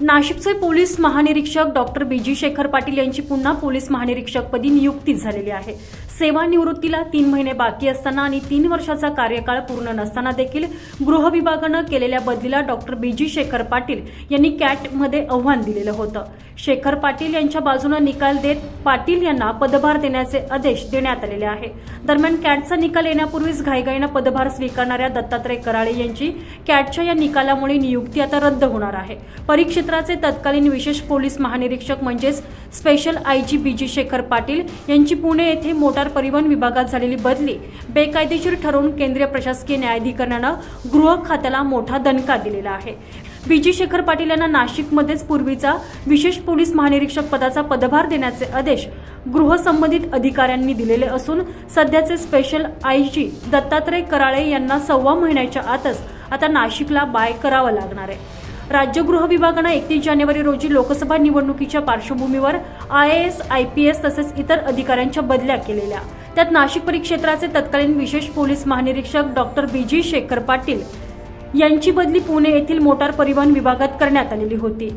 नाशिकचे पोलीस महानिरीक्षक doctor busy Shekhar Patil यांची पुन्हा पोलीस महानिरीक्षकपदी नियुक्ती झालेली आहे. सेवानिवृत्तीला तीन महिने बाकी असताना आणि तीन वर्षाचा कार्यकाळ पूर्ण नसताना देखील गृह विभागानं केलेल्या बदलीला doctor B G Shekhar Patil यांनी कॅटमध्ये आव्हान दिलेलं होतं. शेखर पाटील यांच्या बाजूनं निकाल देत पाटील यांना पदभार देण्याचे आदेश देण्यात आलेले आहे. दरम्यान कॅटचा निकाल येण्यापूर्वीच घाईघाईनं पदभार स्वीकारणाऱ्या दत्तात्रय कराळे यांची कॅटच्या या निकालामुळे नियुक्ती आता रद्द होणार आहे. क्षेत्राचे तत्कालीन विशेष पोलीस महानिरीक्षक म्हणजेच special I G B G Shekhar Patil यांची पुणे येथे मोटार परिवहन विभागात झालेली बदली बेकायदेशीर ठरवून केंद्रीय प्रशासकीय न्यायाधिकरणानं गृह खात्याला मोठा दणका दिलेला आहे. बीजी शेखर पाटील यांना नाशिकमध्येच पूर्वीचा विशेष पोलीस महानिरीक्षक पदाचा पदभार देण्याचे आदेश गृहसंबंधित अधिकाऱ्यांनी दिलेले असून सध्याचे special I G Dattatray Karale यांना सव्वा महिन्याच्या आतच आता नाशिकला बाय करावं लागणार आहे. राज्य गृह विभागानं एकतीस जानेवारी रोजी लोकसभा निवडणुकीच्या पार्श्वभूमीवर I A S I P S तसेच इतर अधिकाऱ्यांच्या बदल्या केलेल्या. त्यात नाशिक परिक्षेत्राचे तत्कालीन विशेष पोलीस महानिरीक्षक डॉक्टर बीजी शेखर पाटील यांची बदली पुणे येथील मोटार परिवहन विभागात करण्यात आलेली होती.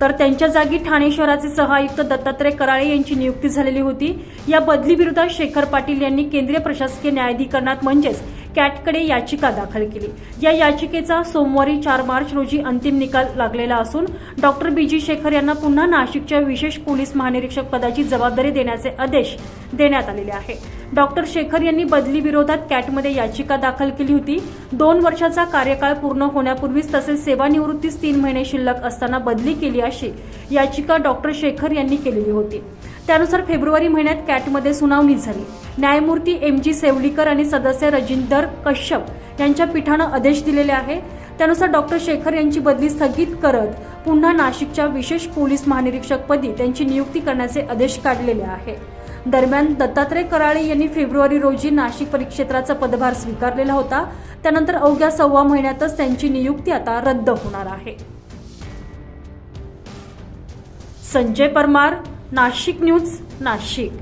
तर त्यांच्या जागी ठाणे शहराचे सहआयुक्त दत्तात्रय कराळे यांची नियुक्ती झालेली होती. या बदलीविरोधात शेखर पाटील यांनी केंद्रीय प्रशासकीय न्यायाधिकरणात म्हणजेच कॅटकडे याचिका दाखल केली. या याचिकेचा सोमवारी चार मार्च रोजी अंतिम निकाल लागलेला असून डॉक्टर बीजी शेखर यांना पुन्हा नाशिकच्या विशेष पोलीस महानिरीक्षक पदाची जबाबदारी देण्याचे आदेश देण्यात आलेले आहे. डॉक्टर शेखर यांनी बदली विरोधात कॅटमध्ये याचिका दाखल केली होती. दोन वर्षाचा कार्यकाळ पूर्ण होण्यापूर्वीच तसेच सेवानिवृत्तीस तीन महिने शिल्लक असताना बदली केली अशी याचिका डॉक्टर शेखर यांनी केलेली होती. त्यानुसार फेब्रुवारी महिन्यात कॅटमध्ये सुनावणी झाली. न्यायमूर्ती एम जी सेवलीकर आणि सदस्य रजिंदर कश्यप यांच्या पीठानं आदेश दिलेले आहे. त्यानुसार डॉक्टर शेखर यांची बदली स्थगित करत पुन्हा नाशिकच्या विशेष पोलीस महानिरीक्षकपदी त्यांची नियुक्ती करण्याचे आदेश काढलेले आहे. दरम्यान दत्तात्रय कराळे यांनी फेब्रुवारी रोजी नाशिक परिक्षेत्राचा पदभार स्वीकारलेला होता. त्यानंतर अवघ्या सव्वा महिन्यातच त्यांची नियुक्ती आता रद्द होणार आहे. संजय परमार नाशिक न्यूज नाशिक.